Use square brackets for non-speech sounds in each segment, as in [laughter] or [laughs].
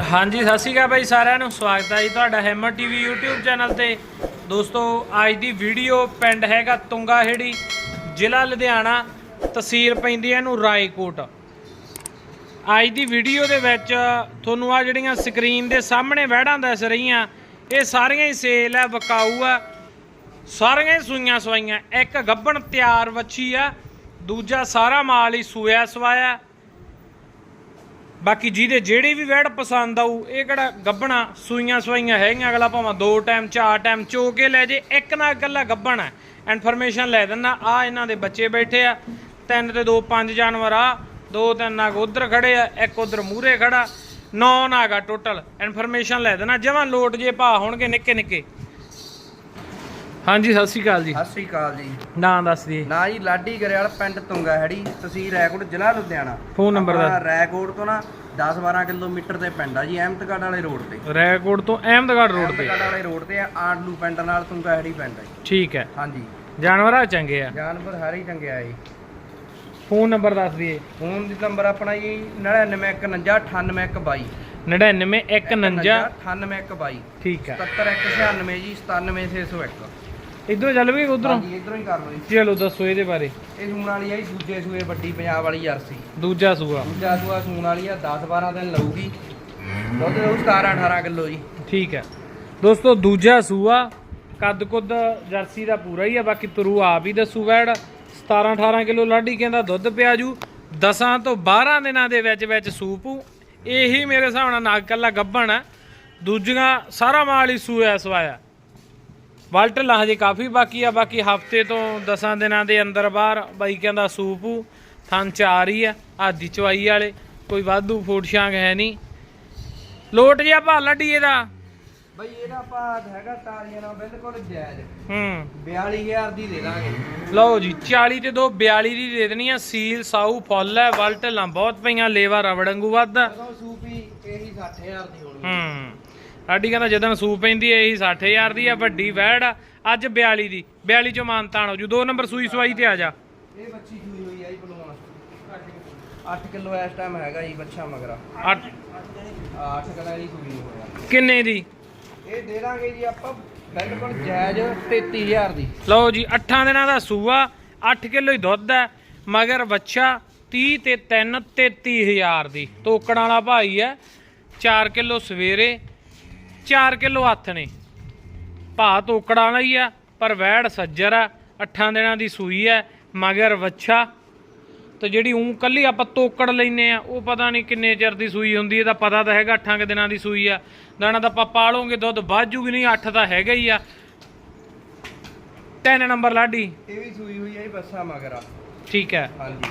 ਹਾਂਜੀ, ਸਤਿ ਸ਼੍ਰੀ ਅਕਾਲ ਬਾਈ ਸਾਰਿਆਂ ਨੂੰ। ਸਵਾਗਤ ਹੈ ਜੀ ਤੁਹਾਡਾ ਹੈਮਰ ਟੀਵੀ YouTube ਚੈਨਲ ਤੇ। ਦੋਸਤੋ, ਅੱਜ ਦੀ ਵੀਡੀਓ ਪਿੰਡ ਹੈਗਾ ਤੁੰਗਾਹੇੜੀ, ਜ਼ਿਲ੍ਹਾ ਲੁਧਿਆਣਾ, ਤਹਿਸੀਲ ਪੈਂਦੀ ਹੈ ਇਹਨੂੰ ਰਾਏਕੋਟ। ਅੱਜ ਦੀ ਵੀਡੀਓ ਦੇ ਵਿੱਚ ਤੁਹਾਨੂੰ ਆ ਜਿਹੜੀਆਂ ਸਕਰੀਨ ਦੇ ਸਾਹਮਣੇ ਵਹਿੜਾਂ ਦੱਸ ਰਹੀਆਂ, ਇਹ ਸਾਰੀਆਂ ਹੀ ਸੇਲ ਹੈ, ਵਿਕਾਊ ਆ। ਸਾਰੀਆਂ ਹੀ ਸੂਈਆਂ ਸਵਾਈਆਂ। ਇੱਕ ਗੱਬਣ ਤਿਆਰ ਵੱਛੀ ਆ, ਦੂਜਾ ਸਾਰਾ ਮਾਲ ਹੀ ਸੂਇਆ ਸਵਾਇਆ। ਬਾਕੀ ਜਿਹਦੇ ਜਿਹੜੀ ਵੀ ਵੈੜ ਪਸੰਦ ਆਊ, ਇਹ ਕਿਹੜਾ ਗੱਬਣਾ, ਸੂਈਆਂ ਸਵਾਈਆਂ ਹੈਗੀਆਂ, ਅਗਲਾ ਭਾਵੇਂ ਦੋ ਟਾਈਮ ਚਾਰ ਟਾਈਮ ਚੋ ਕੇ ਲੈ ਜੇ, ਇੱਕ ਨਾ ਇਕੱਲਾ ਗੱਬਣ ਹੈ। ਇਨਫੋਰਮੇਸ਼ਨ ਲੈ ਦਿੰਦਾ, ਆ ਇਹਨਾਂ ਦੇ ਬੱਚੇ ਬੈਠੇ ਆ, ਤਿੰਨ ਤੇ ਦੋ ਪੰਜ ਜਾਨਵਰ ਆ, ਦੋ ਤਿੰਨ ਨਾਗ ਉਧਰ ਖੜੇ ਆ, ਇੱਕ ਉਧਰ ਮੂਹਰੇ ਖੜਾ, ਨੌ ਨਾਗ ਆ ਟੋਟਲ ਇਨਫੋਰਮੇਸ਼ਨ ਲੈ ਦੇਣਾ ਜਮਾਂ ਲੋਟ ਜੇ ਭਾ ਹੋਣਗੇ ਨਿੱਕੇ ਨਿੱਕੇ। ਹਾਂਜੀ ਸਤਿ ਸ਼੍ਰੀ ਅਕਾਲ ਜੀ। ਸਤਿ ਸ੍ਰੀ ਅਕਾਲ ਜੀ। ਨਾਂ ਦੱਸ ਦਈਏ ਨਾ ਜੀ ਲਾਡੀ ਗਰੇਵਾਲ ਪਿੰਡ ਤੁੰਗਾ ਹੈੜੀ ਤਹਿਸੀਲ ਰੈਕੋਟ ਜ਼ਿਲ੍ਹਾ ਲੁਧਿਆਣਾ। ਫੋਨ ਨੰਬਰ ਆਪਣਾ ਦੱਸ। ਰੈਕੋਟ ਤੋਂ ਨਾ 10-12 ਕਿਲੋਮੀਟਰ ਤੇ ਪਿੰਡ ਆ ਜੀ ਅਹਿਮਦਗੜ੍ਹ ਵਾਲੇ ਰੋਡ ਤੇ। ਰੈਕੋਟ ਤੋਂ ਅਹਿਮਦਗੜ੍ਹ ਰੋਡ ਤੇ। ਅਹਿਮਦਗੜ੍ਹ ਵਾਲੇ ਰੋਡ ਤੇ ਆ ਆਂਡਲੂ ਪਿੰਡ ਨਾਲ ਤੁੰਗਾ ਹੈੜੀ ਪਿੰਡ ਆ ਜੀ। ਠੀਕ ਹੈ। ਹਾਂਜੀ। ਜਾਨਵਰ ਆ ਚੰਗੇ ਆ। ਜਾਨਵਰ ਹਰ ਹੀ ਚੰਗਿਆ ਜੀ। ਫੋਨ ਨੰਬਰ ਦੱਸ ਦਈਏ ਫੋਨ ਦੀ ਨੰਬਰ ਆਪਣਾ ਜੀ 9951988122 99151 988122 ਠੀਕ ਹੈ। 70196 ਜੀ 97601 ਇਧਰੋਂ ਚੱਲ ਵੀ ਉਧਰੋਂ। ਹਾਂਜੀ ਇਧਰੋਂ ਹੀ ਕਰ ਲਓ ਜੀ। ਚਲੋ ਦੱਸੋ ਇਹਦੇ ਬਾਰੇ। ਇਹ ਸੂਣ ਵਾਲੀ ਆ ਜੀ ਦੂਜੇ ਸੂਏ ਵੱਡੀ ਪੰਜਾਬ ਵਾਲੀ ਜਰਸੀ। ਦੂਜਾ ਸੂਆ। ਦੂਜਾ ਸੂਆ ਸੂਣ ਵਾਲੀ ਆ 10-12 ਦਿਨ ਲਊਗੀ। ਦੁੱਧ ਦਊ 17-18 ਕਿਲੋ ਜੀ। ਠੀਕ ਹੈ। ਦੋਸਤੋ ਦੂਜਾ ਸੂਆ ਕੱਦ ਕੁੱਦ ਜਰਸੀ ਦਾ ਪੂਰਾ ਹੀ ਆ ਬਾਕੀ ਤਰੂ ਆਪ ਹੀ ਦੱਸੂ ਵੈੜ। 17 18 ਕਿਲੋ ਲਾਡੀ ਕਹਿੰਦਾ ਦੁੱਧ ਪਿਆ ਜੂ 10 ਤੋਂ 12 ਦਿਨਾਂ ਦੇ ਵਿੱਚ ਵਿੱਚ ਸੂਪੂ ਇਹੀ ਮੇਰੇ ਹਿਸਾਬ ਨਾਲ ਨਾਗ ਕੱਲਾ ਗੱਭਣ ਆ। ਦੂਜੀਆਂ ਸਾਰਾ ਮਾਲ ਹੀ ਸੂਆ ਸਵਾਇਆ। ਵਲਟ ਲਾ ਹਜੇ ਕਾਫੀ ਬਾਕੀ ਆ ਬਾਕੀ ਹਫ਼ਤੇ ਤੋਂ 10 ਦਿਨਾਂ ਦੇ ਅੰਦਰ ਬਾਹਰ ਬਾਈ ਕਹਿੰਦਾ ਸੂਪੂ ਥਣ ਚਾਰ ਹੀ ਆ ਆਦੀ ਚਵਾਈ ਵਾਲੇ ਕੋਈ ਵਾਧੂ ਫੂਡ ਸ਼ਾਂਗ ਹੈ ਨਹੀਂ। ਲੋਟ ਜਿਹਾ ਭਾ ਲੱਡੀ ਇਹਦਾ ਬਈ ਇਹਦਾ ਆਪਾਂ ਹੈਗਾ ਤਾਰੀਆਂ ਨਾਲ ਬਿਲਕੁਲ ਜਾਇਜ਼। ਹੂੰ। 42000 ਦੀ ਦੇ ਦਾਂਗੇ। ਲਓ ਜੀ 40 ਤੇ 2 42 ਦੀ ਦੇ ਦੇਣੀ ਆ ਸੀਲ ਸਾਊ ਫੁੱਲ ਹੈ ਵਲਟ ਲਾਂ ਬਹੁਤ ਪਈਆਂ ਲੇਵਾ ਰਵੜੰਗੂ ਜਦੋਂ ਸੂਪੀ ਇਹੀ 60000 ਦੀ ਹੋਣੀ। ਹੂੰ। ਸਾਡੀ ਕਹਿੰਦਾ ਜਦੋਂ ਸੂਪ ਪੈਂਦੀ ਐ ਇਹੀ 60000 ਦੀ ਆ ਵੱਡੀ ਵੈੜ ਆ। ਅੱਜ 42 ਦੀ 42 ਚੋਂ ਮਾਨਤਾਨ ਹੋ ਜੂ। ਦੋ ਨੰਬਰ ਸੂਈ ਸਵਾਈ ਤੇ ਆ ਜਾ। ਇਹ ਬੱਚੀ ਸੂਈ ਹੋਈ ਆ ਜੀ ਬਲੂਆ 8 ਕਿਲੋ ਇਸ ਟਾਈਮ ਹੈਗਾ ਜੀ ਬੱਚਾ ਮਗਰਾ। ਅੱਠ। 8 ਕਿਲੋ ਦੀ ਸੂਈ ਹੋਇਆ ਕਿੰਨੇ ਦੀ? ਇਹ ਦੇ ਦਾਂਗੇ ਜੀ ਆਪਾਂ ਬਿਲਕੁਲ ਜਾਇਜ਼ 33000 ਦੀ। ਲਓ ਜੀ 8 ਦਿਨਾਂ ਦਾ ਸੂਆ 8 ਕਿਲੋ ਹੀ ਦੁੱਧ ਹੈ ਮਗਰ ਬੱਚਾ 30 ਤੇ 3 33000 ਦੀ। ਤੋਕੜਾਂ ਵਾਲਾ ਭਾਈ ਹੈ 4 ਕਿਲੋ ਸਵੇਰੇ 4 ਕਿਲੋ ਹੱਥ ਨੇ। ਭਾ ਤੋਕੜਾਂ ਵਾਲਾ ਹੀ ਆ ਪਰ ਵੈੜ ਸੱਜਰ ਆ 8 ਦਿਨਾਂ ਦੀ ਸੂਈ ਹੈ ਮਗਰ ਬੱਚਾ ਤੇ ਜਿਹੜੀ ਉਂ ਕੱਲੀ ਆਪਾਂ ਤੋਕੜ ਲੈਨੇ ਆ ਉਹ ਪਤਾ ਨਹੀਂ ਕਿੰਨੇ ਚਿਰ ਦੀ ਸੂਈ ਹੁੰਦੀ ਹੈ ਤਾਂ ਪਤਾ ਤਾਂ ਹੈਗਾ 8 ਦਿਨਾਂ ਦੀ ਸੂਈ ਆ। ਦਾਣਾ ਤਾਂ ਆਪਾਂ ਪਾਲੋਗੇ ਦੁੱਧ ਵਾਜੂਗੀ ਨਹੀਂ 8 ਤਾਂ ਹੈਗਾ ਹੀ ਆ। 10 ਨੰਬਰ ਲਾਡੀ। ਇਹ ਵੀ ਸੂਈ ਹੋਈ ਆ ਜੀ ਬੱਚਾ ਮਗਰਾ ਠੀਕ ਹੈ ਹਾਂਜੀ।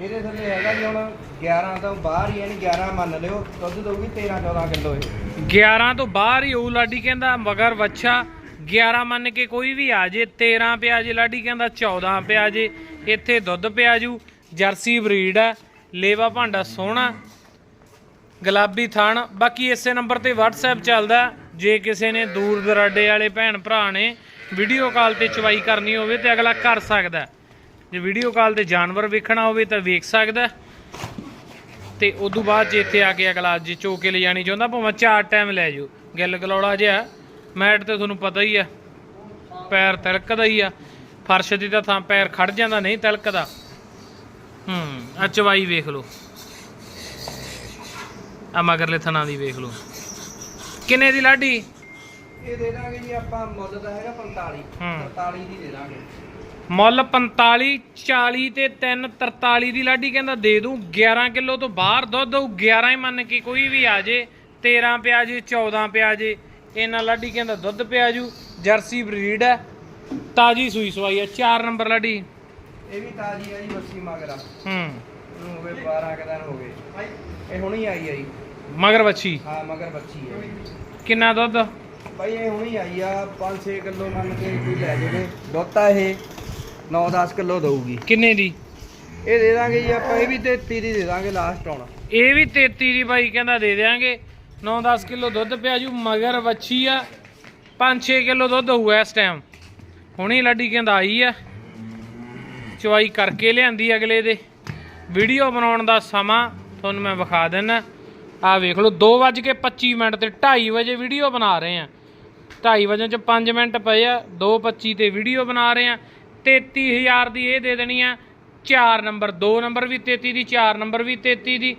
ਇਹਦੇ ਥੱਲੇ ਹੈਗਾ ਜੀ ਹੁਣ 11 ਤੋਂ ਬਾਹਰ ਹੀ ਯਾਨੀ 11 ਮੰਨ ਲਿਓ ਦੁੱਧ ਦਊਗੀ 13 14 ਕਿਲੋ ਇਹ। 11 ਤੋਂ ਬਾਹਰ ਹੀ ਹੋਊ ਲਾਡੀ ਕਹਿੰਦਾ, ਮਗਰ ਵੱਛਾ 11 ਮੰਨ ਕੇ ਕੋਈ ਵੀ ਆ ਜੇ 13 ਪਿਆ ਜੇ, ਲਾਡੀ ਕਹਿੰਦਾ 14 ਪਿਆ ਜੇ, ਇੱਥੇ ਦੁੱਧ ਪਿਆ ਜੂ, ਜਰਸੀ ਬਰੀਡ ਹੈ, ਲੇਵਾ ਭਾਂਡਾ ਸੋਹਣਾ, ਗੁਲਾਬੀ ਥਣ ਬਾਕੀ ਇਸੇ ਨੰਬਰ ਤੇ WhatsApp ਚੱਲਦਾ ਜੇ ਕਿਸੇ ਨੇ ਦੂਰ ਦਰਾਡੇ ਵਾਲੇ ਭੈਣ ਭਰਾ ਨੇ ਵੀਡੀਓ ਕਾਲ ਤੇ ਚਵਾਈ ਕਰਨੀ ਹੋਵੇ ਤੇ ਅਗਲਾ ਕਰ ਸਕਦਾ ਜੇ ਵੀਡੀਓ ਕਾਲ ਤੇ ਜਾਨਵਰ ਵੇਖਣਾ ਹੋਵੇ ਤਾਂ ਵੇਖ ਸਕਦਾ ਤੇ ਉਦੋਂ ਬਾਅਦ ਜੇ ਇੱਥੇ ਆ ਕੇ ਅਗਲਾ ਜੇ ਚੋ ਕੇ ਲੈ ਜਾਣੀ ਚਾਹੁੰਦਾ ਭਾਵੇਂ ਚਾਰ ਟਾਈਮ ਲੈ ਜਾਓ ਗਿੱਲ ਗਲੌੜਾ ਜਿਹਾ ਮੈਟ ਤੇ ਤੁਹਾਨੂੰ ਪਤਾ ਹੀ ਆ ਪੈਰ ਤਿਲਕਦਾ ਹੀ ਆ। ਫਰਸ਼ ਦੀ ਤਾਂ ਥਾਂ ਪੈਰ ਖੜ ਜਾਂਦਾ ਨਹੀਂ ਤਿਲਕਦਾ। ਹੂੰ ਆ ਚਵਾਈ ਵੇਖ ਲਓ। ਆ ਮਗਰਲੇ ਥਣਾ ਦੀ ਵੇਖ ਲਓ। ਕਿੰਨੇ ਦੀ ਲਾਡੀ? ਇਹ ਦੇ ਦਾਂਗੇ ਜੀ ਆਪਾਂ ਮੁੱਲ ਦਾ ਹੈਗਾ 45 ਹੂੰ। 43 ਦੀ ਦੇ ਦਾਂਗੇ। ਮੁੱਲ 45 40 ਤੇ 3 43 ਦੀ ਲਾਡੀ ਕਹਿੰਦਾ ਦੇ ਦੂੰ। 11 ਕਿਲੋ ਤੋਂ ਬਾਹਰ ਦੁੱਧ ਉਹ 11 ਹੀ ਮੰਨ ਕੇ ਕੋਈ ਵੀ ਆ ਜੇ। 13 ਪਿਆ ਜੇ 14 ਪਿਆ ਜੇ। ਇਹਨਾਂ ਲਾਡੀ ਕਹਿੰਦਾ ਦੁੱਧ ਪਿਆ ਜੂ ਜਰਸੀ ਬਰੀਡ ਹੈ ਤਾਜੀ ਸੂਈ ਸਵਾਈ ਹੈ। 4 ਨੰਬਰ ਲਾਡੀ। ਇਹ ਵੀ ਤਾਜੀ ਆ ਜੀ ਬੱਸੀ ਮਗਰਾ ਹੂੰ। ਇਹਨੂੰ ਹੋ ਗਏ 12 ਕੁ ਦਿਨ ਹੋ ਗਏ। ਇਹ ਹੁਣੀ ਆਈ ਆ ਜੀ। ਮਗਰ ਬੱਚੀ ਹਾਂ ਮਗਰ ਬੱਚੀ ਹੈ ਕਿੰਨਾ ਦੁੱਧ? ਬਾਈ ਇਹ ਹੁਣੀ ਆਈ ਆ 5-6 ਕਿਲੋ ਮੰਨ ਕੇ ਕੋਈ ਲੈ ਜਾਵੇ। ਦੁੱਧ ਆ ਇਹ। 9-10 ਕਿਲੋ ਦਊਗੀ। ਕਿੰਨੇ ਦੀ? ਇਹ ਦੇ ਦਾਂਗੇ ਜੀ ਆਪਾਂ ਇਹ ਵੀ 33 ਦੀ ਦੇ ਦਾਂਗੇ ਲਾਸਟ ਹੁਣ। ਇਹ ਵੀ 33 ਦੀ ਬਾਈ ਕਹਿੰਦਾ ਦੇ ਦੇਾਂਗੇ 9-10 ਕਿਲੋ ਦੁੱਧ ਪਿਆ ਜੂ ਮਗਰ ਵੱਛੀ ਆ। 5-6 ਕਿਲੋ ਦੁੱਧ ਹੋਊ ਇਸ ਟਾਈਮ ਹੁਣੀ ਲੱਡੀ ਕਹਿੰਦਾ ਆਈ ਆ। ਚਵਾਈ ਕਰਕੇ ਲਿਆਂਦੀ ਅਗਲੇ ਦੇ। ਵੀਡੀਓ ਬਣਾਉਣ ਦਾ ਸਮਾਂ ਤੁਹਾਨੂੰ ਮੈਂ ਵਿਖਾ ਦਿੰਨਾ। ਆ ਵੇਖ ਲਓ 2:25 ਮਿੰਟ ਤੇ 2:30 ਵਜੇ ਵੀਡੀਓ ਬਣਾ ਰਹੇ ਆ। 2:30 ਵਜੇ ਚ 5 ਮਿੰਟ ਪਏ ਆ 2:25 ਤੇ ਵੀਡੀਓ ਬਣਾ ਰਹੇ ਆ। 33000 ਦੀ ਇਹ ਦੇ ਦੇਣੀ ਆ। 4 ਨੰਬਰ 2 ਨੰਬਰ ਵੀ 33 ਦੀ 4 ਨੰਬਰ ਵੀ 33 ਦੀ।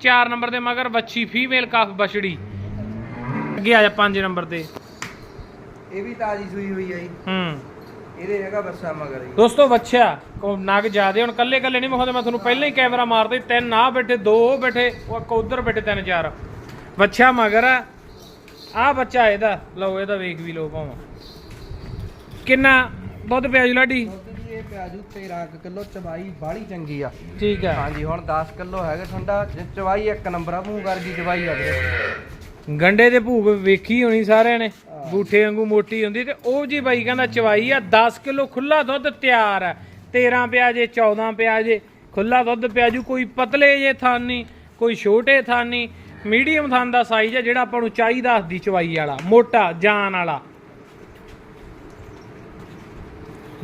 4 ਨੰਬਰ ਦੇ ਮਗਰ ਬੱਚੀ ਫੀਮੇਲ ਕਾਫ ਬਛੜੀ। ਅੱਗੇ ਆ ਜਾ 5 ਨੰਬਰ ਤੇ। ਇਹ ਵੀ ਤਾਜੀ ਸੂਈ ਹੋਈ ਆ ਜੀ। ਹੂੰ। ਇਹਦੇ ਹੈਗਾ ਬੱਸਾ ਮਗਰ ਜੀ। ਦੋਸਤੋ ਬੱਚਾ ਨਗ ਜਿਆਦੇ ਹੁਣ ਕੱਲੇ ਕੱਲੇ ਨਹੀਂ ਵਿਖਾਉਂਦੇ ਮੈਂ ਤੁਹਾਨੂੰ ਪਹਿਲਾਂ ਹੀ ਕੈਮਰਾ ਮਾਰਦਾ। ਤਿੰਨ ਆ ਬੈਠੇ ਦੋ ਉਹ ਬੈਠੇ ਉਹ ਇੱਕ ਉਧਰ ਬੈਠੇ ਤਿੰਨ ਚਾਰ। ਬੱਚਾ ਮਗਰ ਆ। ਆ ਬੱਚਾ ਇਹਦਾ। ਲਓ ਇਹਦਾ ਵੇਖ ਵੀ ਲਓ ਭਾਵਾਂ। ਕਿੰਨਾ ਦੁੱਧ ਪਿਆ ਜੀ ਲਾਡੀ? ਦੁੱਧ ਜੀ ਇਹ ਪਿਆਜੂ 13 ਕਿਲੋ ਚਵਾਈ ਬਾਹਲੀ ਚੰਗੀ ਆ। ਠੀਕ ਆ। ਹਾਂਜੀ ਹੁਣ 10 ਕਿਲੋ ਹੈਗਾ ਠੰਡਾ ਜੇ ਚਵਾਈ ਇੱਕ ਨੰਬਰ ਆ ਮੂੰਹ ਵਰਗੀ ਚਵਾਈ ਆ ਵੀਰੇ। ਗੰਡੇ ਦੇ ਭੂਗ ਵੇਖੀ ਹੋਣੀ ਸਾਰਿਆਂ ਨੇ ਬੂਠੇ ਵਾਂਗੂ ਮੋਟੀ ਹੁੰਦੀ ਤੇ ਉਹ ਜੀ ਬਾਈ ਕਹਿੰਦਾ ਚਵਾਈ ਆ 10 ਕਿਲੋ ਖੁੱਲਾ ਦੁੱਧ ਤਿਆਰ ਆ। 13 ਪਿਆ ਜੇ 14 ਪਿਆ ਜੇ ਖੁੱਲਾ ਦੁੱਧ ਪਿਆ ਜੂ ਕੋਈ ਪਤਲੇ ਜੇ ਥਾਨ ਕੋਈ ਛੋਟੇ ਥਾਨ ਮੀਡੀਅਮ ਥਾਨ ਦਾ ਸਾਈਜ਼ ਆ ਜਿਹੜਾ ਆਪਾਂ ਨੂੰ ਚਾਹੀਦਾ ਦੀ ਚਵਾਈ ਵਾਲਾ ਮੋਟਾ ਜਾਨ ਵਾਲਾ।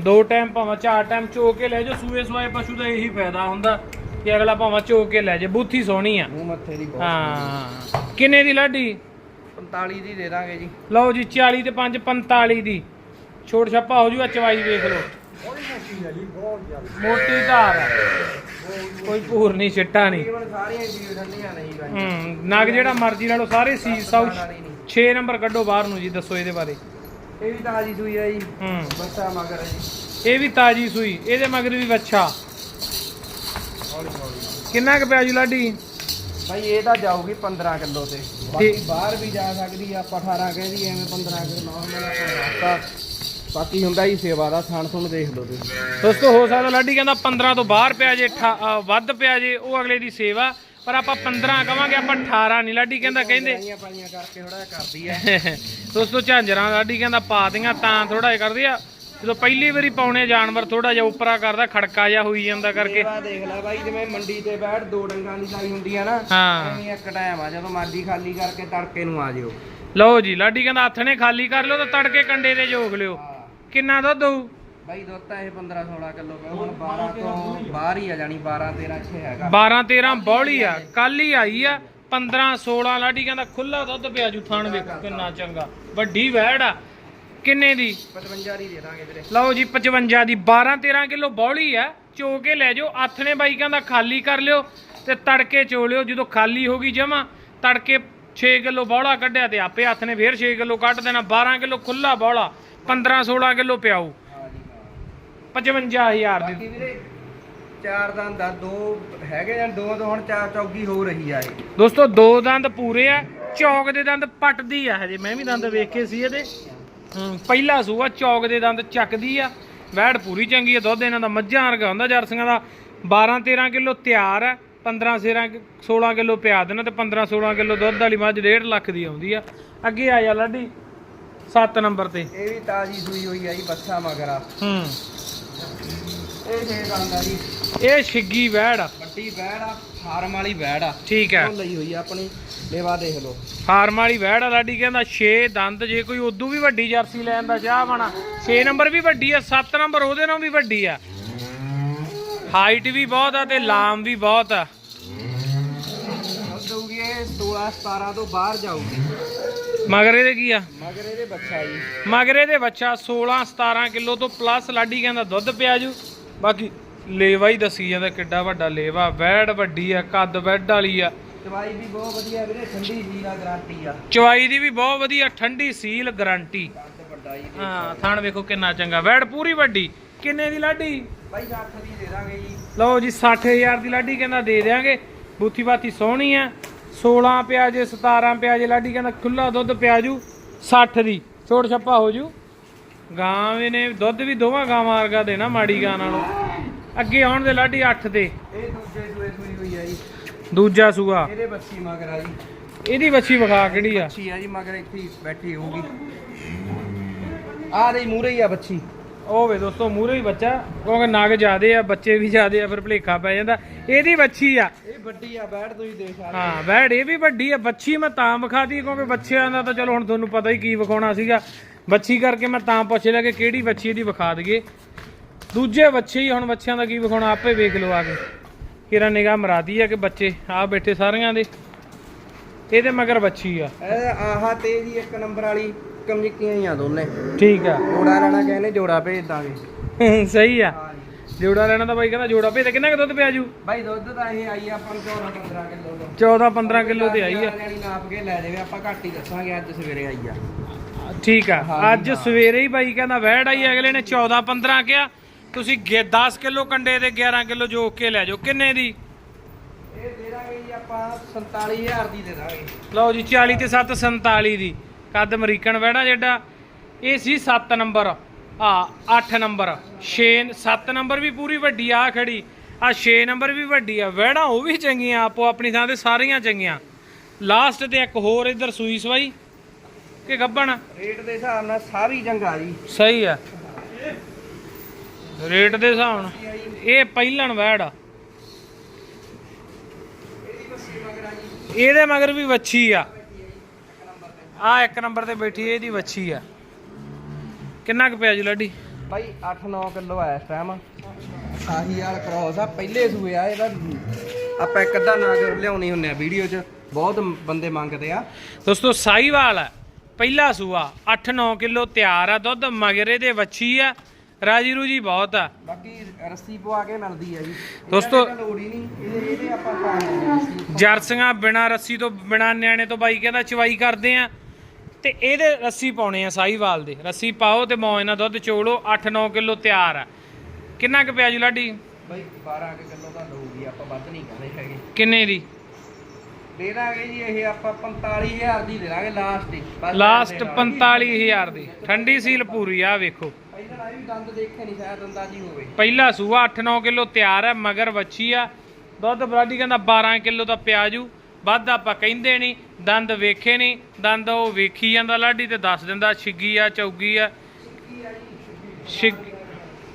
ਦੋ ਟਾਈਮ ਭਾਵੇਂ ਚਾਰ ਟਾਈਮ ਚੋ ਕੇ ਲੈ ਜਾ ਸੂਏ ਸਵਾਏ ਪਸ਼ੂ ਦਾ ਇਹੀ ਫਾਇਦਾ ਹੁੰਦਾ ਕਿ ਅਗਲਾ ਭਾਵੇਂ ਚੋ ਕੇ ਲੈ ਜਾ ਬੂਥੀ ਸੋਹਣੀ ਆ। ਮੂੰਹ ਮੱਥੇ ਦੀ ਬਹੁਤ ਹਾਂ। ਕਿੰਨੇ ਦੀ ਲਾਡੀ? 45 ਦੀ ਦੇ ਦਾਂਗੇ ਜੀ। ਲਓ ਜੀ 40 ਤੇ 5 45 ਦੀ। ਛੋਟ ਛੱਪਾ ਹੋ ਜੂਗਾ ਚਵਾਈ ਵੇਖ ਲਓ। ਮੋਟੀ ਧਾਰ ਆ। ਕੋਈ ਭੂਰ ਨਹੀਂ ਛਿੱਟਾ ਨਹੀਂ। ਤਕਰੀਬਨ ਸਾਰੀਆਂ ਵੀਡੀਓ ਠੰਡੀਆਂ ਨਹੀਂ ਹੂੰ ਨਗ ਜਿਹੜਾ ਮਰਜ਼ੀ ਲੈ ਲਓ ਸਾਰੇ ਸੀ ਸੌ 6 ਨੰਬਰ ਕੱਢੋ ਬਾਹਰ ਨੂੰ ਜੀ ਦੱਸੋ ਇਹਦੇ ਬਾਰੇ। ਇਹ ਵੀ ਤਾਜੀ ਸੂਈ ਆ ਜੀ। ਹੂੰ। ਬੱਸਾ ਮਗਰ ਆ ਜੀ। ਇਹ ਵੀ ਤਾਜੀ ਸੂਈ ਇਹਦੇ ਮਗਰ ਵੀ ਬੱਚਾ ਹੌਲੀ ਹੌਲੀ ਕਿੰਨਾ ਕੁ ਪਿਆ ਜੀ ਲਾਡੀ? ਭਾਈ ਇਹ ਤਾਂ ਜਾਊਗੀ 15 ਕਿਲੋ ਤੇ। ਬਾਕੀ ਬਾਹਰ ਵੀ ਜਾ ਸਕਦੀ ਆ ਆਪਾਂ 18 ਕਹਿੰਦੀ ਐਵੇਂ 15 ਕਿਲੋ ਨਾਰਮਲ ਆਪਾਂ ਰਸਤਾ। ਬਾਕੀ ਹੁੰਦਾ ਹੀ ਸੇਵਾ ਦਾ ਥਣ ਥੁਣ ਦੇਖ ਲਓ ਤੁਸੀਂ। ਦੋਸਤੋ ਹੋ ਸਕਦਾ ਲਾਡੀ ਕਹਿੰਦਾ 15 ਤੋਂ ਬਾਹਰ ਪਿਆ ਜੇ ਵੱਧ ਪਿਆ ਜੇ ਉਹ ਅਗਲੇ ਦੀ ਸੇਵਾ। ਪਰ ਆਪਾਂ 15 ਕਵਾਂਗੇ ਆਪਾਂ 18 ਨਹੀਂ ਲਾਡੀ ਕਹਿੰਦਾ ਕਹਿੰਦੇ। ਪਾਈਆਂ ਪਾਈਆਂ ਕਰਕੇ ਥੋੜਾ ਜਿਹਾ ਕਰਦੀ ਆ। [laughs] ਦੋਸਤੋ ਝਾਂਜਰਾਂ ਲਾਡੀ ਕਹਿੰਦਾ ਪਾ ਦੀਆਂ ਤਾਂ ਥੋੜਾ ਜਿਹਾ ਕਰਦੀ ਆ। ਜਦੋਂ ਪਹਿਲੀ ਵਾਰੀ ਪਾਉਣੇ ਜਾਨਵਰ ਥੋੜਾ ਜਿਹਾ ਉੱਪਰਾ ਕਰਦਾ ਖੜਕਾ ਜਿਹਾ ਹੋਈ ਜਾਂਦਾ ਕਰਕੇ। ਦੇਖ ਲੈ ਬਾਈ ਜਿਵੇਂ ਮੰਡੀ ਤੇ ਬੈਠ ਦੋ ਡੰਗਾਂ ਦੀ ਲਾਈ ਹੁੰਦੀ ਆ ਨਾ ਹਾਂ। ਐਵੇਂ ਇੱਕ ਟਾਈਮ ਆ ਜਦੋਂ ਮਰਜ਼ੀ ਖਾਲੀ ਕਰਕੇ ਤੜਕੇ ਨੂੰ ਆ ਜਿਓ। ਲਓ ਜੀ ਲਾਡੀ ਕਹਿੰਦਾ ਹੱਥ ਨੇ ਖਾਲੀ ਕਰ ਲਿਓ ਤਾਂ ਤੜਕੇ ਕੰਡੇ ਤੇ ਜੋਗ ਲਿਓ। ਕਿੰਨਾ ਦੁੱਧ ਹੋਊ? ਬਾਈ ਦੁੱਧ ਤਾਂ ਇਹ 15 16 ਕਿਲੋ ਪਿਆ ਹੁਣ 12 ਤੋਂ ਬਾਹਰ ਹੀ ਆ ਜਾਣੀ 12 13 ਇੱਥੇ ਹੈਗਾ। 12 13 ਬੌਲੀ ਆ ਕੱਲ ਹੀ ਆਈ ਆ 15 16 ਲਾਡੀ ਕਹਿੰਦਾ ਖੁੱਲਾ ਦੁੱਧ ਪਿਆ ਜੂ ਥਣ ਵੇਖੋ ਕਿੰਨਾ ਚੰਗਾ ਵੱਡੀ ਵਹਿੜ ਆ। ਕਿੰਨੇ ਦੀ? 55 ਦੀ ਦੇ ਦਾਂਗੇ ਵੀਰੇ। ਲਓ ਜੀ 55 ਦੀ 12 13 ਕਿਲੋ ਬੌਲੀ ਆ ਚੋ ਕੇ ਲੈ ਜਾਓ ਹੱਥ ਨੇ ਬਾਈ ਕਹਿੰਦਾ ਖਾਲੀ ਕਰ ਲਿਓ ਤੇ ਤੜਕੇ ਚੋ ਲਿਓ ਜਦੋਂ ਖਾਲੀ ਹੋ ਗਈ ਜਮਾ ਤੜਕੇ 6 ਕਿਲੋ ਬੌਲਾ ਕੱਢਿਆ ਤੇ ਆਪੇ ਹੱਥ ਨੇ ਫੇਰ 6 ਕਿਲੋ ਕੱਢ ਦੇਣਾ 12 ਕਿਲੋ ਖੁੱਲਾ ਬੌਲਾ 15 16 ਕਿਲੋ ਹਾਂ 55000 ਦੀ। ਬਾਕੀ ਵੀਰੇ ਚਾਰ ਦੰਦ ਆ ਦੋ ਹੈਗੇ ਜਾਂ ਦੋ ਤੋਂ ਹੁਣ ਚਾਰ ਚੌਗੀ ਹੋ ਰਹੀ ਆ ਇਹ। ਦੋਸਤੋ ਦੋ ਦੰਦ ਪੂਰੇ ਆ ਚੌਕ ਦੇ ਦੰਦ ਪੱਟਦੀ ਆ ਹਜੇ ਮੈਂ ਵੀ ਦੰਦ ਵੇਖੇ ਸੀ ਇਹਦੇ। ਹੂੰ ਪਹਿਲਾ ਸੂਆ ਚੌਕ ਦੇ ਦੰਦ ਚੱਕਦੀ ਆ ਵੈੜ ਪੂਰੀ ਚੰਗੀ ਆ ਦੁੱਧ ਇਹਨਾਂ ਦਾ ਮੱਝਾਂ ਵਰਗਾ ਹੁੰਦਾ ਜਰਸੀਆਂ ਦਾ 12 13 ਕਿਲੋ ਤਿਆਰ ਆ 15 16 16 ਕਿਲੋ ਪਿਆ ਦੇਣਾ ਤੇ 15 16 ਕਿਲੋ ਦੁੱਧ ਵਾਲੀ ਮੱਝ 1.5 ਲੱਖ ਦੀ ਆਉਂਦੀ ਆ। ਅੱਗੇ ਆ ਜਾ ਲਾਡੀ 7 ਨੰਬਰ ਤੇ। ਇਹ ਵੀ ਤਾਜੀ ਸੂਈ ਹੋਈ ਆ ਜੀ ਬੱਸਾ ਮਗਰਾ ਹੂੰ। ਇਹ ਛੇ ਦੰਦ ਆ ਜੀ। ਇਹ ਛਿੱਗੀ ਵੈੜ ਆ। ਵੱਡੀ ਬੈੜ ਆ ਫਾਰਮ ਵਾਲੀ ਬੈੜ ਆ। ਠੀਕ ਹੈ। ਉਹ ਲਈ ਹੋਈ ਆ ਆਪਣੀ ਲੇਵਾ ਦੇਖ ਲਓ। ਫਾਰਮ ਵਾਲੀ ਵਹਿੜ ਆ ਲਾਡੀ ਕਹਿੰਦਾ 6 ਦੰਦ ਜੇ ਕੋਈ ਉਦੋਂ ਵੀ ਵੱਡੀ ਜਰਸੀ ਲੈਣ ਦਾ ਚਾਹ ਬਣਾ। 6 ਨੰਬਰ ਵੀ ਵੱਡੀ ਆ 7 ਨੰਬਰ ਉਹਦੇ ਨਾਲ ਵੀ ਵੱਡੀ ਆ। ਹਾਈਟ ਵੀ ਬਹੁਤ ਆ ਤੇ ਲਾਮ ਵੀ ਬਹੁਤ ਆ। ਦਊਗੀ ਇਹ 16 17 ਤੋਂ ਬਾਹਰ ਜਾਊਗੀ। ਮਗਰ ਇਹਦੇ ਕੀ ਆ? ਮਗਰ ਇਹਦੇ ਬੱਚਾ ਜੀ। ਮਗਰ ਇਹਦੇ ਬੱਚਾ 16 17 ਕਿਲੋ ਤੋਂ ਪਲੱਸ ਲਾਡੀ ਕਹਿੰਦਾ ਦੁੱਧ ਪਿਆ ਜੂ ਬਾਕੀ ਲੇਵਾ ਹੀ ਦੱਸੀ ਜਾਂਦਾ ਕਿੱਡਾ ਵੱਡਾ ਲੇਵਾ ਵਹਿੜ ਵੱਡੀ ਆ ਕੱਦ ਵੈੜ ਵਾਲੀ ਆ। ਦਵਾਈ ਵੀ ਬਹੁਤ ਵਧੀਆ ਵੀਰੇ ਠੰਡੀ ਜੀ ਦਾ ਗਾਰੰਟੀ ਆ। ਚਵਾਈ ਦੀ ਵੀ ਬਹੁਤ ਵਧੀਆ ਠੰਡੀ ਸੀਲ ਗਾਰੰਟੀ। ਹਾਂ ਥਣ ਵੇਖੋ ਕਿੰਨਾ ਚੰਗਾ ਵੈੜ ਪੂਰੀ ਵੱਡੀ। ਕਿੰਨੇ ਦੀ ਲਾਡੀ? ਬਾਈ 60 ਦੀ ਦੇ ਦਾਂਗੇ ਜੀ। ਲਓ ਜੀ 60000 ਦੀ ਲਾਡੀ ਕਹਿੰਦਾ ਦੇ ਦੇਾਂਗੇ ਬੂਥੀ ਬਾਤੀ ਸੋਹਣੀ ਆ। 16 ਪਿਆ ਜੇ 17 ਪਿਆ ਜੇ ਲਾਡੀ ਕਹਿੰਦਾ ਖੁੱਲਾ ਦੁੱਧ ਪਿਆ ਜੂ 60 ਦੀ। ਛੋਟ ਛੱਪਾ ਹੋ ਜੂ। ਗਾਂ ਵੀ ਨੇ ਦੁੱਧ ਵੀ ਦੋਵਾਂ ਗਾਵਾਂ ਵਰਗਾ ਦੇਣਾ ਮਾੜੀ ਗਾਂ ਨਾਲੋਂ। ਅੱਗੇ ਆਉਣ ਦੇ ਲਾਡੀ 8 ਤੇ ਇਹ ਦੂਜੇ ਸੂਏ ਸੂਈ ਹੋਈ ਆ ਜੀ। ਦੂਜਾ ਸੂਆ। ਇਹਦੇ ਬੱਚੀ ਮਗਰ ਆ ਜੀ। ਇਹਦੀ ਬੱਚੀ ਵਿਖਾ ਕਿਹੜੀ ਆ? ਬੱਚੀ ਆ ਜੀ ਮਗਰ ਇੱਥੇ ਹੀ ਬੈਠੀ ਹੋਊਗੀ। ਆ ਰਹੀ ਮੂਰੇ ਹੀ ਆ ਬੱਚੀ। ਉਹ ਵੇ ਦੋਸਤੋ ਮੂਰੇ ਹੀ ਬੱਚਾ ਕਿਉਂਕਿ ਨਗ ਜ਼ਿਆਦੇ ਆ ਬੱਚੇ ਵੀ ਜ਼ਿਆਦੇ ਆ ਫਿਰ ਭਲੇਖਾ ਪੈ ਜਾਂਦਾ। ਇਹਦੀ ਬੱਚੀ ਆ। ਇਹ ਵੱਡੀ ਆ ਬੈਠ ਤੁਸੀਂ ਦੇਖ ਸਕਦੇ ਹਾਂ ਵੈੜ ਇਹ ਵੀ ਵੱਡੀ ਆ ਬੱਚੀ ਮੈਂ ਤਾਂ ਵਿਖਾਤੀ ਕਿਉਂਕਿ ਬੱਚਿਆਂ ਦਾ ਤਾਂ ਚਲੋ ਹੁਣ ਤੁਹਾਨੂੰ ਪਤਾ ਹੀ ਕੀ ਵਿਖਾਉਣਾ ਸੀਗਾ। ਬੱਚੀ ਕਰਕੇ ਮੈਂ ਤਾਂ ਪੁੱਛ ਲਿਆ ਕਿ ਕਿਹੜੀ ਬੱਚੀ ਇਹਦੀ ਵਿਖਾ ਦਈਏ। ਦੂਜੇ ਬੱਚੇ ਹੀ ਹੁਣ ਬੱਚਿਆਂ ਦਾ ਕੀ ਵਿਖਾਉਣਾ ਆਪੇ ਵੇਖ ਲਓ ਆ ਕੇ। ਕਿਰਾ ਨਿਗਾਹ ਮਰਾਦੀ ਆ ਕਿ ਬੱਚੇ ਆ ਬੈਠੇ ਸਾਰਿਆਂ ਦੇ। ਇਹਦੇ ਮਗਰ ਵੱਛੀ ਆ। ਇਹ ਆਹਾ ਤੇ ਜੀ ਇੱਕ ਨੰਬਰ ਵਾਲੀ। ਕਮਿੱਕੀਆਂ ਹੀ ਆ ਦੋਨੇ। ਠੀਕ ਆ। ਜੋੜਾ ਲੈਣਾ ਕਹਿੰਦੇ ਜੋੜਾ ਭੇਜ ਦਾਂਗੇ ਸਹੀ ਆ। ਹਾਂ ਜੀ। ਜੋੜਾ ਲੈਣਾ ਤਾਂ ਬਾਈ ਕਹਿੰਦਾ ਜੋੜਾ ਭੇਜ ਦੇ। ਕਿੰਨਾ ਕੁ ਦੁੱਧ ਪਿਆ ਜੂ? ਬਾਈ ਦੁੱਧ ਤਾਂ ਇਹ ਆਈ ਆ ਆਪਾਂ ਨੂੰ 14 15 ਕਿਲੋ ਦਾ 14 15 ਕਿਲੋ ਤੇ ਆਈ ਆ। ਜਿਹੜੀ ਨਾਪ ਕੇ ਲੈ ਜਾਵੇ ਆਪਾਂ ਘੱਟ ਹੀ ਦੱਸਾਂਗੇ ਅੱਜ ਸਵੇਰੇ ਆਈ ਆ। ਠੀਕ ਆ। ਹਾਂਜੀ, ਅੱਜ ਹਾਂ। ਸਵੇਰੇ ਹੀ ਬਾਈ ਕਹਿੰਦਾ ਵੈੜ ਆਈ ਅਗਲੇ ਨੇ 14 15 ਕਿਹਾ। ਤੁਸੀਂ 10 ਕਿਲੋ ਕੰਡੇ ਤੇ 11 ਕਿਲੋ ਜੋਕ ਕੇ ਲੈ ਜਾਓ। ਕਿੰਨੇ ਦੀ? ਇਹ ਦੇ ਦਾਂਗੇ ਜੀ ਆਪਾਂ 47000 ਦੀ ਦੇ ਦਾਂਗੇ। ਲਓ ਜੀ 40 ਤੇ 7 47 ਦੀ। ਕੱਦ ਅਮਰੀਕਨ ਵੈੜਾ ਜਿਹੜਾ ਇਹ ਸੀ 7 ਨੰਬਰ। ਆ 8 ਨੰਬਰ। 6 7 ਨੰਬਰ ਵੀ ਪੂਰੀ ਵੱਡੀ ਆ ਖੜੀ। ਆ 6 ਨੰਬਰ ਵੀ ਵੱਡੀ ਆ। ਵੈੜਾ ਉਹ ਵੀ ਚੰਗੀਆਂ ਆਪੋ ਆਪਣੀ ਥਾਂ ਤੇ ਸਾਰੀਆਂ ਚੰਗੀਆਂ। ਲਾਸਟ ਤੇ ਇੱਕ ਹੋਰ ਇੱਧਰ ਸੂਈ ਸਵਾਈ। ਕਿ ਗੱਬਣ? ਰੇਟ ਦੇ ਹਿਸਾਬ ਨਾਲ ਸਾਰੀ ਜੰਗਾ ਜੀ। ਸਹੀ ਆ। ਰੇਟ ਦੇ ਹਿਸਾਬ ਨਾਲ। ਇਹ ਪਹਿਲਣ ਵੈੜ ਆ। ਇਹਦੇ ਮਗਰ ਵੀ ਵੱਛੀ ਆ। ਆ ਇੱਕ ਨੰਬਰ ਤੇ ਬੈਠੀ ਇਹਦੀ ਵੱਛੀ ਆ। ਕਿੰਨਾ ਕੁ ਪਿਆ ਜੀ ਲਾਡੀ? ਬਾਈ 8-9 ਕਿਲੋ ਆਇਆ ਇਸ ਟਾਈਮ ਆਹੀ ਵਾਲ ਕ੍ਰੋਸ ਆ ਪਹਿਲੇ ਸੂਏ ਆ ਇਹਦਾ ਆਪਾਂ ਇੱਕ ਅੱਧਾ ਨਾਗ ਲਿਆਉਣੀ ਹੁੰਨੇ ਆ ਵੀਡੀਓ 'ਚ। ਬਹੁਤ ਬੰਦੇ ਮੰਗਦੇ ਆ। ਦੋਸਤੋ ਸਾਈਵਾਲ ਆ ਪਹਿਲਾ ਸੂਆ 8-9 ਕਿਲੋ ਤਿਆਰ ਆ ਦੁੱਧ ਮਗਰੇ ਦੇ ਵੱਛੀ ਆ ਰਾਜੀ ਰੂਜੀ ਬਹੁਤ ਆ। ਬਾਕੀ ਰੱਸੀ ਪਵਾ ਕੇ ਮਿਲਦੀ ਆ ਜੀ। ਦੋਸਤੋ- ਲੋੜ ਹੀ ਨਹੀਂ ਇਹਦੇ ਇਹਦੇ ਆਪਾਂ ਜਰਸੀਆਂ ਬਿਨਾ ਰੱਸੀ ਤੋਂ ਬਿਨਾ ਨਿਆਣੇ ਤੋਂ ਬਾਈ ਕਹਿੰਦਾ ਚਵਾਈ ਕਰਦੇ ਆ। ਤੇ ਇਹਦੇ ਰੱਸੀ ਪਾਉਣੇ ਆ ਸਾਈਵਾਲ ਦੇ। ਰੱਸੀ ਪਾਓ ਤੇ ਮੌਜ ਨਾਲ ਦੁੱਧ ਚੋਲੋ 8-9 ਕਿਲੋ ਤਿਆਰ ਆ। ਕਿੰਨਾ ਕੁ ਪਿਆ ਜੀ ਲਾਡੀ ਬਾਈ 12 ਕੁ ਕਿਲੋ ਦਾ ਲਊਗੀ ਆਪਾਂ ਵੱਧ ਨਹੀਂ ਕਹਿੰਦੇ ਹੈਗੇ। ਕਿੰਨੇ ਦੀ? ਦੇ ਦਾਂਗੇ ਜੀ ਇਹ ਆਪਾਂ 45000 ਦੀ ਦੇ ਦਾਂਗੇ ਲਾਸਟ ਲਾਸਟ ਦੇ ਦਾਂਗੇ। 45000 ਦੀ। ਠੰਡੀ ਸੀਲ ਪੂਰੀ ਆ ਵੇਖੋ। ਪਹਿਲਾਂ ਇਹ ਵੀ ਦੰਦ ਦੇਖੇ ਨਹੀਂ ਸ਼ਾਇਦ ਅੰਦਾਜ਼ੀ ਹੋਵੇ। ਪਹਿਲਾ ਸੂਆ 8-9 ਕਿਲੋ ਤਿਆਰ ਹੈ ਮਗਰ ਵੱਛੀ ਆ। ਦੁੱਧ ਬਰਾਡੀ ਕਹਿੰਦਾ 12 ਕਿਲੋ ਦਾ ਪਿਆਜੂ। ਵੱਧ ਆਪਾਂ ਕਹਿੰਦੇ ਨਹੀਂ ਦੰਦ ਵੇਖੇ ਨਹੀਂ ਦੰਦ ਉਹ ਵੇਖੀ ਜਾਂਦਾ, ਲਾਡੀ ਤੇ ਦੱਸ ਦਿੰਦਾ, ਛਿੱਗੀ ਆ, ਚੌਗੀ ਆ। ਛਿੱਗ,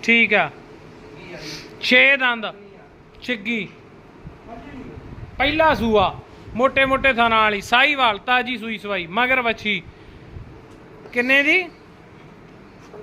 ਠੀਕ ਆ। ਛੇ ਦੰਦ, ਛਿੱਗੀ। ਪਹਿਲਾ ਸੂਆ ਮੋٹے ਮੋٹے ਥਾਣਾ ਵਾਲੀ ਸਾਈ ਵਾਲ ਤਾਜੀ ਸੂਈ ਸਵਾਈ, ਮਗਰ ਵੱਛੀ। ਕਿੰਨੇ ਦੀ?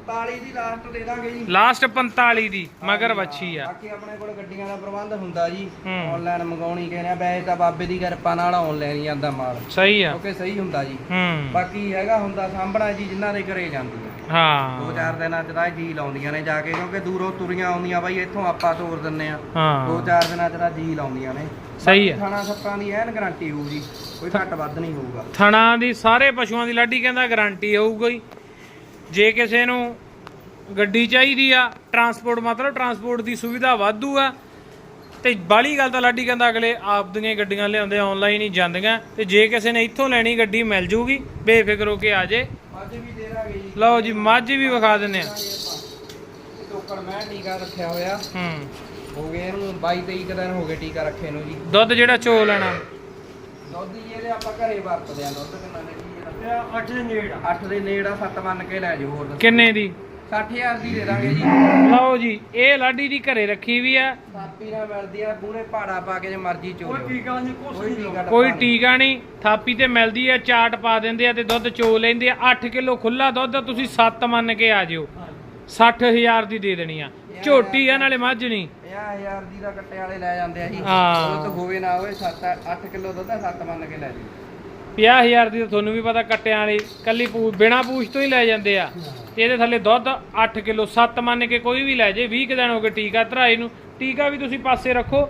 45 ਦੀ ਲਾਸਟ ਦੇ ਦਾਂਗੇ ਜੀ। ਲਾਸਟ 45 ਦੀ ਮਗਰ ਵੱਛੀ ਆ। ਬਾਕੀ ਆਪਣੇ ਕੋਲ ਗੱਡੀਆਂ ਦਾ ਪ੍ਰਬੰਧ ਹੁੰਦਾ ਜੀ। ਹੂੰ। ਆਨਲਾਈਨ ਮੰਗਾਉਣੀ ਕਹਿੰਦੇ ਆ ਵੈਸੇ ਤਾਂ ਬਾਬੇ ਦੀ ਕਿਰਪਾ ਨਾਲ ਆਨਲਾਈਨ ਹੀ ਜਾਂਦਾ ਮਾਲ। ਸਹੀ ਆ। ਓਕੇ ਸਹੀ ਹੁੰਦਾ ਜੀ। ਹੂੰ। ਬਾਕੀ ਹੈਗਾ ਹੁੰਦਾ ਸਾਂਭਣਾ ਜੀ ਜਿਨ੍ਹਾਂ ਦੇ ਘਰੇ ਜਾਂਦੀ ਆ। ਦੋ ਹਾਂ ਚਾਰ ਦਿਨਾਂ ਚ ਤਾਂ ਜੀ ਲਾਉਂਦੀਆਂ ਨੇ ਜਾ ਕੇ ਕਿਉਂਕਿ ਦੂਰੋਂ ਤੁਰੀਆਂ ਆਉਂਦੀਆਂ ਬਾਈ ਇੱਥੋਂ ਆਪਾਂ ਤੋਰ ਦਿੰਨੇ ਆ। ਦੋ ਹਾਂ ਚਾਰ ਦਿਨਾਂ ਚ ਤਾਂ ਜੀ ਲਾਉਂਦੀਆਂ ਨੇ। ਸਹੀ ਆ। ਖਾਣਾ ਸੱਪਾਂ ਦੀ ਐਨ ਗਾਰੰਟੀ ਹੋਊ ਜੀ ਕੋਈ ਘੱਟ ਵੱਧ ਨਹੀਂ ਹੋਊਗਾ। ਥਣਾ ਦੀ ਸਾਰੇ ਪਸ਼ੂਆਂ ਦੀ ਲਾਡੀ ਕਹਿੰਦਾ ਗਾਰੰਟੀ ਹੋਊਗਾ ਹੀ ਜੇ ਕਿਸੇ ਨੂੰ ਗੱਡੀ ਚਾਹੀਦੀ ਆ ਟਰਾਂਸਪੋਰਟ ਮਤਲਬ ਟਰਾਂਸਪੋਰਟ ਦੀ ਸੁਵਿਧਾ ਵਾਧੂ ਆ ਤੇ ਬਾਲੀ ਗੱਲ ਤਾਂ ਲਾਡੀ ਕਹਿੰਦਾ ਅਗਲੇ ਆਪ ਦੀਆਂ ਗੱਡੀਆਂ ਲਿਆਉਂਦੇ ਆਨਲਾਈਨ ਹੀ ਜਾਂਦੀਆਂ ਤੇ ਜੇ ਕਿਸੇ ਨੇ ਇੱਥੋਂ ਲੈਣੀ ਗੱਡੀ ਮਿਲ ਜੂਗੀ ਬੇਫਿਕਰ ਹੋ ਕੇ ਆ ਜੇ। ਅੱਜ ਵੀ ਦੇ ਦਾਂਗੇ ਜੀ। ਲਓ ਜੀ ਮੱਝ ਵੀ ਵਿਖਾ ਦਿੰਨੇ ਆ। ਟੋਕਰ ਮੈਂ ਟੀਕਾ ਰੱਖਿਆ ਹੋਇਆ। ਹੂੰ। ਹੋ ਗਏ ਇਹਨੂੰ 22 23 ਕੁ ਦਿਨ ਹੋ ਗਏ ਟੀਕਾ ਰੱਖੇ ਨੂੰ ਜੀ। ਦੁੱਧ ਜਿਹੜਾ ਚੋ ਲੈਣਾ। ਦੁੱਧ ਜੀ ਇਹਦੇ ਆਪਾਂ ਘਰੇ ਵਰਤਦੇ ਆ ਦੁੱਧ ਕਿੰਨਾ ਨੇ ਜੀ ਇਹਦਾ 8 ਦੇ ਨੇੜ 8 ਦੇ ਨੇੜ ਆ 7 ਮੰਨ ਕੇ ਲੈ ਜਾਓ ਹੋਰ ਦੱਸੋ। ਕਿੰਨੇ ਦੀ? 60000 ਦੀ ਦੇ ਦਾਂਗੇ ਜੀ। ਲਓ ਜੀ ਇਹ ਲਾਡੀ ਦੀ ਘਰੇ ਰੱਖੀ ਵੀ ਆ। ਸਾਪੀ ਨਾਲ ਮਿਲਦੀ ਆ ਪੂਰੇ ਪਹਾੜਾ ਪਾ ਕੇ ਜੇ ਮਰਜ਼ੀ ਚੋਲੋ ਕੋਈ ਟੀਕਾ ਨਹੀਂ ਕੋਈ ਟੀਕਾ ਕੋਈ ਟੀਕਾ ਨਹੀਂ ਥਾਪੀ ਤੇ ਮਿਲਦੀ ਆ ਚਾਟ ਪਾ ਦਿੰਦੇ ਆ ਤੇ ਦੁੱਧ ਚੋ ਲੈਂਦੇ ਆ। 8 ਕਿਲੋ ਖੁੱਲਾ ਦੁੱਧ ਤੁਸੀਂ 7 ਮੰਨ ਕੇ ਆ ਜਿਓ। 60000 ਦੀ ਦੇ ਦੇਣੀ ਆ। ਝੋਟੀ ਆ ਨਾਲੇ ਮੱਝ ਨਹੀਂ। 50000 ਦੀ ਦਾ ਕੱਟੇ ਵਾਲੇ ਲੈ ਜਾਂਦੇ ਆ ਜੀ। ਹਾਂ। ਦੁੱਧ ਹੋਵੇ ਨਾ ਹੋਵੇ 7 8 ਕਿਲੋ ਦੁੱਧ ਆ 7 ਮੰਨ ਕੇ ਲੈ ਜੀ 50000 ਦੀ ਤਾਂ ਤੁਹਾਨੂੰ ਵੀ ਪਤਾ ਕੱਟਿਆਂ ਵਾਲੀ, ਕੱਲੀ ਪੂ, ਬਿਨਾ ਪੂਛ ਤੋਂ ਹੀ ਲੈ ਜਾਂਦੇ ਆ। ਤੇ ਇਹਦੇ ਥੱਲੇ ਦੁੱਧ 8 ਕਿਲੋ 7 ਮੰਨ ਕੇ ਕੋਈ ਵੀ ਲੈ ਜੇ 20 ਕੁ ਦਿਨ ਹੋ ਗਏ ਟੀਕਾ ਧਰਾਏ ਨੂੰ। ਟੀਕਾ ਵੀ ਤੁਸੀਂ ਪਾਸੇ ਰੱਖੋ।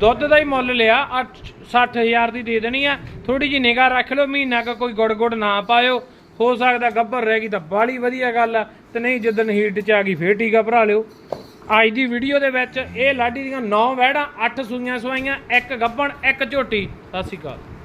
ਦੁੱਧ ਦਾ ਹੀ ਮੁੱਲ ਲਿਆ 8 60000 ਦੀ ਦੇ ਦੇਣੀ ਆ। ਥੋੜੀ ਜੀ ਨਿਗਾਹ ਰੱਖ ਲਓ, ਮਹੀਨਾ ਕਾ ਕੋਈ ਗੁੜ ਗੁੜ ਨਾ ਪਾਇਓ। ਹੋ ਸਕਦਾ ਗੱਭਰ ਰਹਿ ਗਈ ਤਾਂ ਬਾਲੀ ਵਧੀਆ ਗੱਲ ਆ, ਤੇ ਨਹੀਂ ਜਦੋਂ ਹੀਟ ਚ ਆ ਗਈ, ਫੇਰ ਟੀਕਾ ਭਰਾ ਲਿਓ। ਅੱਜ ਦੀ ਵੀਡੀਓ ਦੇ ਵਿੱਚ ਇਹ ਲਾਡੀ ਦੀਆਂ 9 ਵਹਿੜਾਂ 8 ਸੂਈਆਂ ਸਵਾਈਆਂ, ਇੱਕ ਗੱਬਣ, ਇੱਕ ਝੋਟੀ। ਸਤਿ ਸ਼੍ਰੀ ਅਕਾਲ।